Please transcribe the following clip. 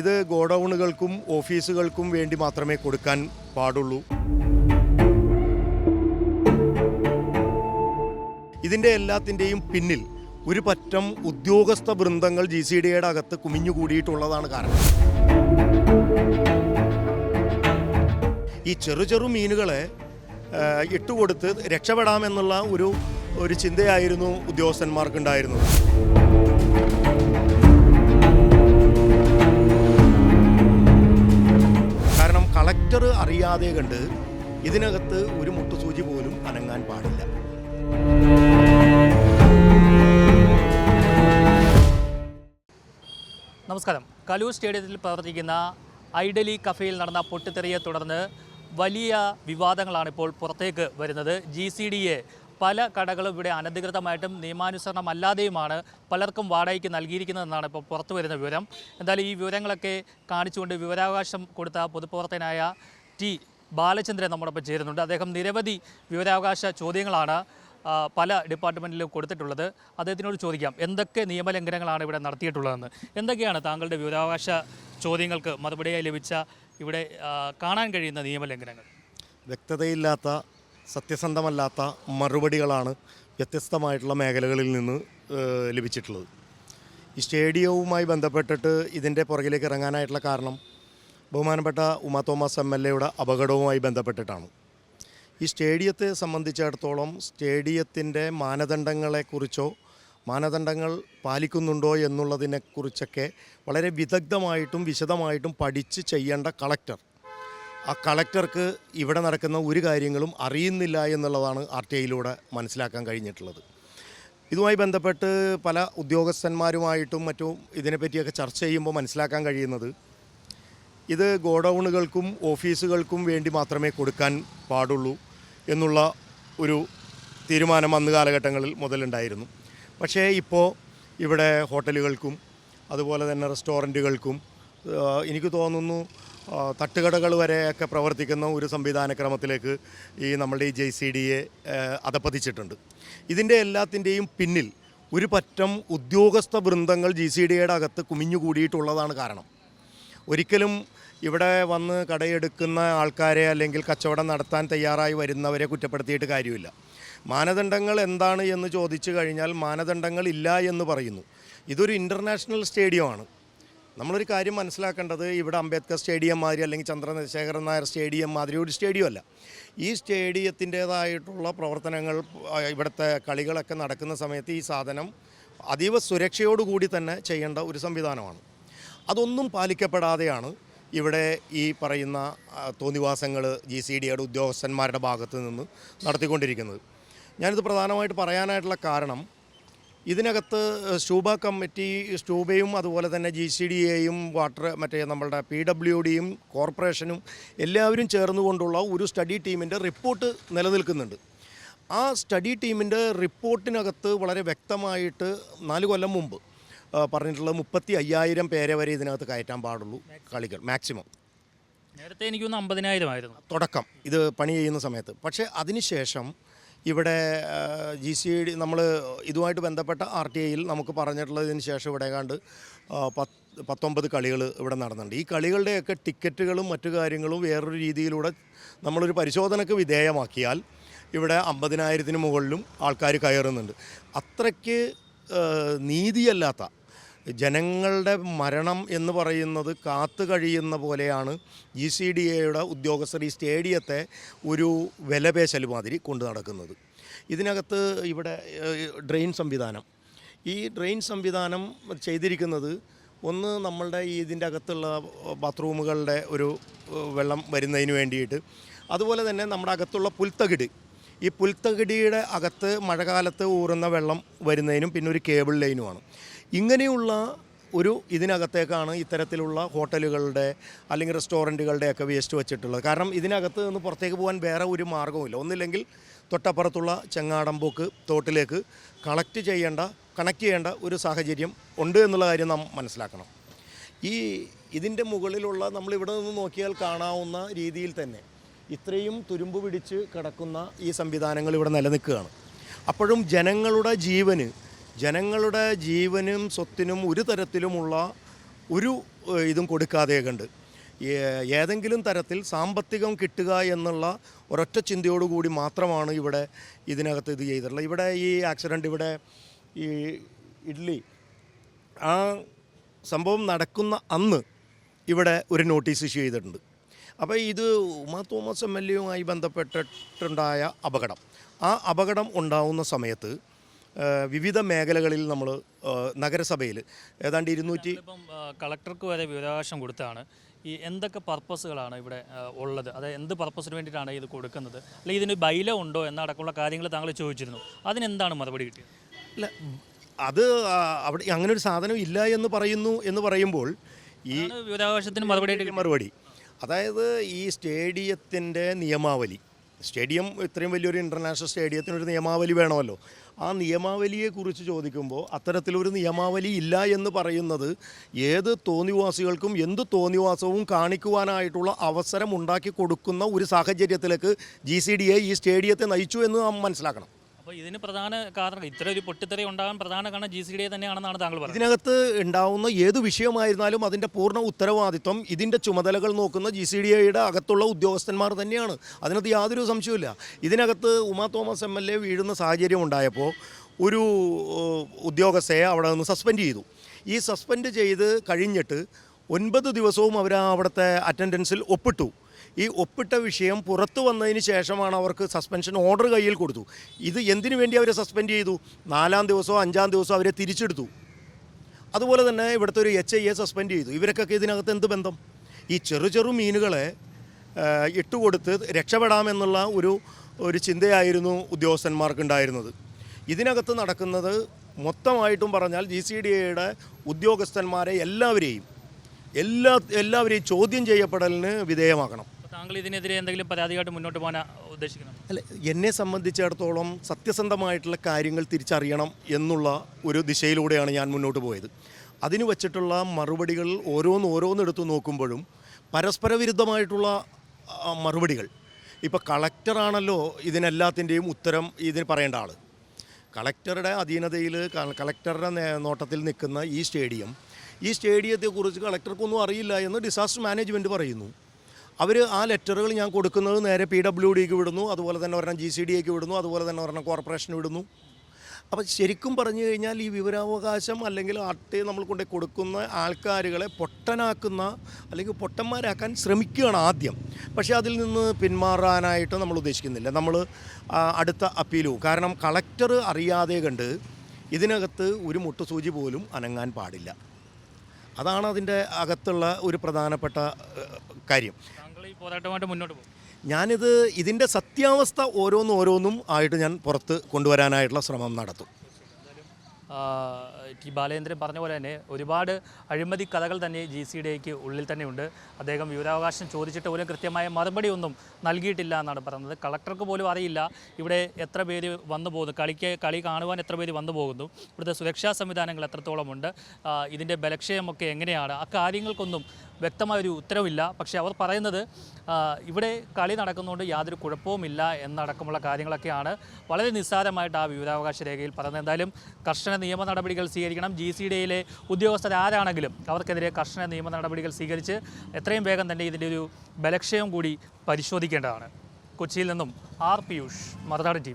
ഇത് ഗോഡൗണുകൾക്കും ഓഫീസുകൾക്കും വേണ്ടി മാത്രമേ കൊടുക്കാൻ പാടുള്ളൂ. ഇതിന്റെ എല്ലാത്തിന്റെയും പിന്നിൽ ഒരു പറ്റം ഉദ്യോഗസ്ഥ വൃന്ദങ്ങൾ ജി സി ഡിയുടെ അകത്ത് കുമിഞ്ഞുകൂടിയിട്ടുള്ളതാണ് കാരണം. ഈ ചെറു ചെറു മീനുകളെ ഇട്ടുകൊടുത്ത് രക്ഷപ്പെടാമെന്നുള്ള ഒരു ഒരു ചിന്തയായിരുന്നു ഉദ്യോഗസ്ഥന്മാർക്കുണ്ടായിരുന്നത്. കളക്ടർ അറിയാതെ കണ്ട് ഇതിനകത്ത് ഒരു മുട്ടുസൂചി പോലും അനങ്ങാൻ പാടില്ല. നമസ്കാരം. കലൂർ സ്റ്റേഡിയത്തിൽ പ്രവർത്തിക്കുന്ന ഐഡലി കഫേയിൽ നടന്ന പൊട്ടിത്തെറിയെ തുടർന്ന് വലിയ വിവാദങ്ങളാണ് ഇപ്പോൾ പുറത്തേക്ക് വരുന്നത്. ജി സി ഡി എ പല കടകളും ഇവിടെ അനധികൃതമായിട്ടും നിയമാനുസരണമല്ലാതെയുമാണ് പലർക്കും വാടകയ്ക്ക് നൽകിയിരിക്കുന്നതെന്നാണ് ഇപ്പോൾ പുറത്തു വരുന്ന വിവരം. എന്തായാലും ഈ വിവരങ്ങളൊക്കെ കാണിച്ചുകൊണ്ട് വിവരാവകാശം കൊടുത്ത പൊതുപ്രവർത്തകനായ ടി ബാലചന്ദ്രൻ നമ്മോടൊപ്പം ചേരുന്നുണ്ട്. അദ്ദേഹം നിരവധി വിവരാവകാശ ചോദ്യങ്ങളാണ് പല ഡിപ്പാർട്ട്മെന്റിലും കൊടുത്തിട്ടുള്ളത്. അദ്ദേഹത്തിനോട് ചോദിക്കാം എന്തൊക്കെ നിയമലംഘനങ്ങളാണ് ഇവിടെ നടത്തിയിട്ടുള്ളതെന്ന്? എന്തൊക്കെയാണ് താങ്കളുടെ വിവരാവകാശ ചോദ്യങ്ങൾക്ക് മറുപടിയായി ലഭിച്ച ഇവിടെ കാണാൻ കഴിയുന്ന നിയമലംഘനങ്ങൾ? വ്യക്തതയില്ലാത്ത സത്യസന്ധമല്ലാത്ത മറുപടികളാണ് വ്യത്യസ്തമായിട്ടുള്ള മേഖലകളിൽ നിന്ന് ലഭിച്ചിട്ടുള്ളത്. ഈ സ്റ്റേഡിയവുമായി ബന്ധപ്പെട്ടിട്ട് ഇതിന്റെ പുറകിലേക്ക് ഇറങ്ങാനായിട്ടുള്ള കാരണം ബഹുമാനപ്പെട്ട ഉമാ തോമസ് എം എൽ എയുടെ അപകടവുമായി ബന്ധപ്പെട്ടിട്ടാണ്. ഈ സ്റ്റേഡിയത്തെ സംബന്ധിച്ചിടത്തോളം സ്റ്റേഡിയത്തിന്റെ മാനദണ്ഡങ്ങളെക്കുറിച്ചോ മാനദണ്ഡങ്ങൾ പാലിക്കുന്നുണ്ടോ എന്നുള്ളതിനെക്കുറിച്ചൊക്കെ വളരെ വിദഗ്ധമായിട്ടും വിശദമായിട്ടും പഠിച്ച് ചെയ്യേണ്ട കളക്ടർ ആ കളക്ടർക്ക് ഇവിടെ നടക്കുന്ന ഒരു കാര്യങ്ങളും അറിയുന്നില്ല എന്നുള്ളതാണ് ആർ ടി ഐയിലൂടെ മനസ്സിലാക്കാൻ കഴിഞ്ഞിട്ടുള്ളത്. ഇതുമായി ബന്ധപ്പെട്ട് പല ഉദ്യോഗസ്ഥന്മാരുമായിട്ടും മറ്റും ഇതിനെപ്പറ്റിയൊക്കെ ചർച്ച ചെയ്യുമ്പോൾ മനസ്സിലാക്കാൻ കഴിയുന്നത് ഇത് ഗോഡൗണുകൾക്കും ഓഫീസുകൾക്കും വേണ്ടി മാത്രമേ കൊടുക്കാൻ പാടുള്ളൂ എന്നുള്ള ഒരു തീരുമാനം അന്ന് കാലഘട്ടങ്ങളിൽ മുതലുണ്ടായിരുന്നു. പക്ഷേ ഇപ്പോൾ ഇവിടെ ഹോട്ടലുകൾക്കും അതുപോലെ തന്നെ റെസ്റ്റോറന്റുകൾക്കും എനിക്ക് തോന്നുന്നു തട്ടുകടകൾ വരെയൊക്കെ പ്രവർത്തിക്കുന്ന ഒരു സംവിധാനക്രമത്തിലേക്ക് ഈ നമ്മളുടെ ഈ ജെ സി ഡി എ അതപ്പതിച്ചിട്ടുണ്ട്. ഇതിന്റെ എല്ലാത്തിന്റെയും പിന്നിൽ ഒരു പറ്റം ഉദ്യോഗസ്ഥ വൃന്ദങ്ങൾ ജി സി ഡി എയുടെ അകത്ത് കുമിഞ്ഞുകൂടിയിട്ടുള്ളതാണ് കാരണം. ഒരിക്കലും ഇവിടെ വന്ന് കടയെടുക്കുന്ന ആൾക്കാരെ അല്ലെങ്കിൽ കച്ചവടം നടത്താൻ തയ്യാറായി വരുന്നവരെ കുറ്റപ്പെടുത്തിയിട്ട് കാര്യമില്ല. മാനദണ്ഡങ്ങൾ എന്താണ് എന്ന് ചോദിച്ചു കഴിഞ്ഞാൽ മാനദണ്ഡങ്ങൾ ഇല്ല എന്ന് പറയുന്നു. ഇതൊരു ഇന്റർനാഷണൽ സ്റ്റേഡിയമാണ് നമ്മളൊരു കാര്യം മനസ്സിലാക്കേണ്ടത് ഇവിടെ അംബേദ്കർ സ്റ്റേഡിയം മാതിരി അല്ലെങ്കിൽ ചന്ദ്രശേഖരൻ നായർ സ്റ്റേഡിയം മാതിരി ഒരു സ്റ്റേഡിയം അല്ല ഈ സ്റ്റേഡിയത്തിന്റേതായിട്ടുള്ള പ്രവർത്തനങ്ങൾ ഇവിടുത്തെ കളികളൊക്കെ നടക്കുന്ന സമയത്ത് ഈ സാധനം അതീവ സുരക്ഷയോടുകൂടി തന്നെ ചെയ്യേണ്ട ഒരു സംവിധാനമാണ്. അതൊന്നും പാലിക്കപ്പെടാതെയാണ് ഇവിടെ ഈ പറയുന്ന തോന്നിവാസങ്ങൾ ജി സി ഡിയുടെ ഉദ്യോഗസ്ഥന്മാരുടെ ഭാഗത്ത് നിന്ന് നടത്തിക്കൊണ്ടിരിക്കുന്നത്. ഞാനിത് പ്രധാനമായിട്ട് പറയാനായിട്ടുള്ള കാരണം ഇതിനകത്ത് സ്റ്റൂബ കമ്മിറ്റി സ്റ്റൂബയും അതുപോലെ തന്നെ ജി സി ഡി എയും വാട്ടർ മറ്റേ നമ്മളുടെ പി ഡബ്ല്യു ഡിയും കോർപ്പറേഷനും എല്ലാവരും ചേർന്നുകൊണ്ടുള്ള ഒരു സ്റ്റഡി ടീമിന്റെ റിപ്പോർട്ട് നിലനിൽക്കുന്നുണ്ട്. ആ സ്റ്റഡി ടീമിന്റെ റിപ്പോർട്ടിനകത്ത് വളരെ വ്യക്തമായിട്ട് നാല് കൊല്ലം മുമ്പ് പറഞ്ഞിട്ടുള്ളത് മുപ്പത്തി അയ്യായിരം പേരെ വരെ ഇതിനകത്ത് കയറ്റാൻ പാടുള്ളൂ കളികൾ മാക്സിമം. നേരത്തെ എനിക്ക് അമ്പതിനായിരമായിരുന്നു തുടക്കം ഇത് പണി ചെയ്യുന്ന സമയത്ത്. പക്ഷേ അതിനുശേഷം ഇവിടെ ജി സി ഡി നമ്മൾ ഇതുമായിട്ട് ബന്ധപ്പെട്ട ആർ ടി ഐയിൽ നമുക്ക് പറഞ്ഞിട്ടുള്ളതിന് ശേഷം ഇവിടെ കണ്ട് പത്ത് പത്തൊമ്പത് കളികൾ ഇവിടെ നടന്നുണ്ട് ഈ കളികളുടെയൊക്കെ ടിക്കറ്റുകളും മറ്റു കാര്യങ്ങളും വേറൊരു രീതിയിലൂടെ നമ്മളൊരു പരിശോധനയ്ക്ക് വിധേയമാക്കിയാൽ ഇവിടെ അമ്പതിനായിരത്തിന് മുകളിലും ആൾക്കാർ കയറുന്നുണ്ട്. അത്രയ്ക്ക് നീതിയല്ലാത്ത ജനങ്ങളുടെ മരണം എന്ന് പറയുന്നത് കാത്തു കഴിയുന്ന പോലെയാണ് ജി സി ഡി എയുടെ ഉദ്യോഗസ്ഥർ ഈ സ്റ്റേഡിയത്തെ ഒരു വിലപേശൽ മാതിരി കൊണ്ടു നടക്കുന്നത്. ഇതിനകത്ത് ഇവിടെ ഡ്രെയിൻ സംവിധാനം. ഈ ഡ്രെയിൻ സംവിധാനം ചെയ്തിരിക്കുന്നത് ഒന്ന് നമ്മളുടെ ഈ ഇതിന്റെ അകത്തുള്ള ബാത്റൂമുകളുടെ ഒരു വെള്ളം വരുന്നതിന് വേണ്ടിയിട്ട്. അതുപോലെ തന്നെ നമ്മുടെ അകത്തുള്ള പുൽത്തകിട്. ഈ പുൽത്തകിടിയുടെ അകത്ത് മഴക്കാലത്ത് ഊറുന്ന വെള്ളം വരുന്നതിനും പിന്നെ ഒരു കേബിൾ ലൈനുമാണ്. ഇങ്ങനെയുള്ള ഒരു ഇതിനകത്തേക്കാണ് ഇത്തരത്തിലുള്ള ഹോട്ടലുകളുടെ അല്ലെങ്കിൽ റെസ്റ്റോറന്റുകളുടെയൊക്കെ വേസ്റ്റ് വെച്ചിട്ടുള്ളത്. കാരണം ഇതിനകത്ത് നിന്ന് പുറത്തേക്ക് പോകാൻ വേറെ ഒരു മാർഗവുമില്ല. ഒന്നില്ലെങ്കിൽ തൊട്ടപ്പുറത്തുള്ള ചെങ്ങാടമ്പോക്ക് തോട്ടിലേക്ക് കളക്ട് ചെയ്യേണ്ട കണക്ട് ചെയ്യേണ്ട ഒരു സാഹചര്യം ഉണ്ട് എന്നുള്ള കാര്യം നാം മനസ്സിലാക്കണം. ഈ ഇതിന്റെ മുകളിലുള്ള നമ്മളിവിടെ നിന്ന് നോക്കിയാൽ കാണാവുന്ന രീതിയിൽ തന്നെ ഇത്രയും തുരുമ്പ് പിടിച്ച് കിടക്കുന്ന ഈ സംവിധാനങ്ങൾ ഇവിടെ നിലനിൽക്കുകയാണ്. അപ്പോഴും ജനങ്ങളുടെ ജീവന് ജനങ്ങളുടെ ജീവനും സ്വത്തിനും ഒരു തരത്തിലുമുള്ള ഒരു ഇതും കൊടുക്കാതെ കണ്ട്. ഏതെങ്കിലും തരത്തിൽ സാമ്പത്തികം കിട്ടുക എന്നുള്ള ഒരൊറ്റ ചിന്തയോടുകൂടി മാത്രമാണ് ഇവിടെ ഇതിനകത്ത് ഇത് ചെയ്തിട്ടുള്ളത്. ഇവിടെ ഈ ആക്സിഡന്റ് ഇവിടെ ഈ ഇഡ്ലി ആ സംഭവം നടക്കുന്ന അന്ന് ഇവിടെ ഒരു നോട്ടീസ് ഇഷ്യൂ ചെയ്തിട്ടുണ്ട്. അപ്പോൾ ഇത് ഉമാ തോമസ് എം എൽ എയുമായി ബന്ധപ്പെട്ടിട്ടുണ്ടായ അപകടം. ആ അപകടം ഉണ്ടാവുന്ന സമയത്ത് വിവിധ മേഖലകളിൽ നമ്മൾ നഗരസഭയിൽ ഏതാണ്ട് ഇരുന്നൂറ്റി കളക്ടർക്ക് വരെ വിവരാവകാശം കൊടുത്താണ്. ഈ എന്തൊക്കെ പർപ്പസുകളാണ് ഇവിടെ ഉള്ളത്? അതായത് എന്ത് പർപ്പസിന് വേണ്ടിയിട്ടാണ് ഇത് കൊടുക്കുന്നത്? അല്ലെങ്കിൽ ഇതിന് ബൈല ഉണ്ടോ എന്നടക്കമുള്ള കാര്യങ്ങൾ താങ്കൾ ചോദിച്ചിരുന്നു. അതിനെന്താണ് മറുപടി കിട്ടിയത്? അല്ല അത് അവിടെ അങ്ങനെ ഒരു സാധനം ഇല്ല എന്ന് പറയുന്നു എന്ന് പറയുമ്പോൾ ഈ വിവരാവകാശത്തിന് മറുപടി മറുപടി. അതായത് ഈ സ്റ്റേഡിയത്തിന്റെ നിയമാവലി. സ്റ്റേഡിയം ഇത്രയും വലിയൊരു ഇന്റർനാഷണൽ സ്റ്റേഡിയത്തിനൊരു നിയമാവലി വേണമല്ലോ. ആ നിയമാവലിയെക്കുറിച്ച് ചോദിക്കുമ്പോൾ അത്തരത്തിലൊരു നിയമാവലി ഇല്ല എന്ന് പറയുന്നത് ഏത് തോന്നിവാസികൾക്കും എന്ത് തോന്നിവാസവും കാണിക്കുവാനായിട്ടുള്ള അവസരം ഉണ്ടാക്കി കൊടുക്കുന്ന ഒരു സാഹചര്യത്തിലേക്ക് ജി സി ഡി എ ഈ സ്റ്റേഡിയത്തെ നയിച്ചു എന്ന് നാം മനസ്സിലാക്കണം. അപ്പോൾ ഇതിന് പ്രധാന കാരണം ഇത്ര ഒരു പൊട്ടിത്തെറി ഉണ്ടാകാൻ പ്രധാന കാരണം ജി സി ഡി തന്നെയാണെന്നാണ് താങ്കൾ പറയുന്നത്. ഇതിനകത്ത് ഉണ്ടാവുന്ന ഏത് വിഷയമായിരുന്നാലും അതിന്റെ പൂർണ ഉത്തരവാദിത്വം ഇതിന്റെ ചുമതലകൾ നോക്കുന്ന ജി സി ഡി എയുടെ അകത്തുള്ള ഉദ്യോഗസ്ഥന്മാർ തന്നെയാണ്. അതിനകത്ത് യാതൊരു സംശയമില്ല ഇതിനകത്ത് Uma Thomas M L A വീഴുന്ന സാഹചര്യം ഉണ്ടായപ്പോൾ ഒരു ഉദ്യോഗസ്ഥയെ അവിടെ നിന്ന് സസ്പെൻഡ് ചെയ്തു. ഈ സസ്പെൻഡ് ചെയ്ത് കഴിഞ്ഞിട്ട് ഒൻപത് ദിവസവും അവർ അവിടുത്തെ അറ്റൻഡൻസിൽ ഒപ്പിട്ടു. ഈ ഒപ്പിട്ട വിഷയം പുറത്തു വന്നതിന് ശേഷമാണ് അവർക്ക് സസ്പെൻഷൻ ഓർഡർ കയ്യിൽ കൊടുത്തു. ഇത് എന്തിനു വേണ്ടി അവരെ സസ്പെൻഡ് ചെയ്തു? നാലാം ദിവസമോ അഞ്ചാം ദിവസമോ അവരെ തിരിച്ചെടുത്തു. അതുപോലെ തന്നെ ഇവിടുത്തെ ഒരു എച്ച് ഐ എ സസ്പെൻഡ് ചെയ്തു. ഇവരൊക്കെ ഇതിനകത്ത് എന്ത് ബന്ധം? ഈ ചെറു ചെറു മീനുകളെ ഇട്ടുകൊടുത്ത് രക്ഷപ്പെടാമെന്നുള്ള ഒരു ഒരു ചിന്തയായിരുന്നു ഉദ്യോഗസ്ഥന്മാർക്കുണ്ടായിരുന്നത്. ഇതിനകത്ത് നടക്കുന്നത് മൊത്തമായിട്ടും പറഞ്ഞാൽ ജി സി ഡി എയുടെ ഉദ്യോഗസ്ഥന്മാരെ എല്ലാവരെയും എല്ലാ എല്ലാവരെയും ചോദ്യം ചെയ്യപ്പെടലിന് വിധേയമാക്കണം. താങ്കൾ ഇതിനെതിരെ എന്തെങ്കിലും പരാതിയായിട്ട് മുന്നോട്ട് പോകാൻ ഉദ്ദേശിക്കുന്നു അല്ല എന്നെ സംബന്ധിച്ചിടത്തോളം സത്യസന്ധമായിട്ടുള്ള കാര്യങ്ങൾ തിരിച്ചറിയണം എന്നുള്ള ഒരു ദിശയിലൂടെയാണ് ഞാൻ മുന്നോട്ട് പോയത്. അതിന് വച്ചിട്ടുള്ള മറുപടികൾ ഓരോന്ന് ഓരോന്നെടുത്ത് നോക്കുമ്പോഴും പരസ്പര വിരുദ്ധമായിട്ടുള്ള മറുപടികൾ. ഇപ്പോൾ കളക്ടറാണല്ലോ ഇതിനെല്ലാത്തിന്റെയും ഉത്തരം ഇതിന് പറയേണ്ട ആൾ കളക്ടറുടെ അധീനതയിൽ കളക്ടറുടെ നോട്ടത്തിൽ നിൽക്കുന്ന ഈ സ്റ്റേഡിയം ഈ സ്റ്റേഡിയത്തെക്കുറിച്ച് കളക്ടർക്കൊന്നും അറിയില്ല എന്ന് ഡിസാസ്റ്റർ മാനേജ്മെന്റ് പറയുന്നു. അവർ ആ ലെറ്ററുകൾ ഞാൻ കൊടുക്കുന്നത് നേരെ പി ഡബ്ല്യു ഡിക്ക് വിടുന്നു അതുപോലെ തന്നെ ഒരെണ്ണം ജി സി ഡി വിടുന്നു അതുപോലെ തന്നെ ഒരെണ്ണം കോർപ്പറേഷന് വിടുന്നു. അപ്പോൾ ശരിക്കും പറഞ്ഞു കഴിഞ്ഞാൽ ഈ വിവരാവകാശം അല്ലെങ്കിൽ ആട്ടെ നമ്മൾ കൊണ്ട് കൊടുക്കുന്ന ആൾക്കാരുകളെ പൊട്ടനാക്കുന്ന അല്ലെങ്കിൽ പൊട്ടന്മാരാക്കാൻ ശ്രമിക്കുകയാണ് ആദ്യം. പക്ഷേ അതിൽ നിന്ന് പിന്മാറാനായിട്ട് നമ്മൾ ഉദ്ദേശിക്കുന്നില്ല. നമ്മൾ അടുത്ത അപ്പീലും. കാരണം കളക്ടർ അറിയാതെ കണ്ട് ഇതിനകത്ത് ഒരു മുട്ടുസൂചി പോലും അനങ്ങാൻ പാടില്ല. അതാണ് അതിന്റെ അകത്തുള്ള ഒരു പ്രധാനപ്പെട്ട കാര്യം. ഈ പോരാട്ടമായിട്ട് മുന്നോട്ട് പോകും? ഞാനിത് ഇതിന്റെ സത്യാവസ്ഥ ഓരോന്നും ഓരോന്നും ആയിട്ട് ഞാൻ പുറത്ത് കൊണ്ടുവരാനായിട്ടുള്ള ശ്രമം നടത്തും. ടി ബാലേന്ദ്രൻ പറഞ്ഞ പോലെ തന്നെ ഒരുപാട് അഴിമതി കഥകൾ തന്നെ ജി സി ഡിക്ക് ഉള്ളിൽ തന്നെയുണ്ട്. അദ്ദേഹം വിവരാവകാശം ചോദിച്ചിട്ട് പോലും കൃത്യമായ മറുപടി ഒന്നും നൽകിയിട്ടില്ല എന്നാണ് പറയുന്നത്. കളക്ടർക്ക് പോലും അറിയില്ല ഇവിടെ എത്ര പേര് വന്നു പോകുന്നു. കളിക്ക് കളി കാണുവാൻ എത്ര പേര് വന്നു പോകുന്നു. ഇവിടുത്തെ സുരക്ഷാ സംവിധാനങ്ങൾ എത്രത്തോളമുണ്ട് ഇതിന്റെ ബലക്ഷയമൊക്കെ എങ്ങനെയാണ്? ആ കാര്യങ്ങൾക്കൊന്നും വ്യക്തമായൊരു ഉത്തരവില്ല. പക്ഷേ അവർ പറയുന്നത് ഇവിടെ കളി നടക്കുന്നതുകൊണ്ട് യാതൊരു കുഴപ്പവുമില്ല എന്നടക്കമുള്ള കാര്യങ്ങളൊക്കെയാണ് വളരെ നിസ്സാരമായിട്ട് ആ വിവരാവകാശ രേഖയിൽ പറയുന്നത്. എന്തായാലും കർശന നിയമ നടപടികൾ സ്വീകരിക്കണം. ജി സി ഡിയിലെ ഉദ്യോഗസ്ഥരാരാണെങ്കിലും അവർക്കെതിരെ കർശന നിയമ നടപടികൾ സ്വീകരിച്ച് എത്രയും വേഗം തന്നെ ഇതിന്റെ ഒരു ബലക്ഷയം കൂടി പരിശോധിക്കേണ്ടതാണ്. കൊച്ചിയിൽ നിന്നും ആർ പിയൂഷ് മറുനാടൻ ടി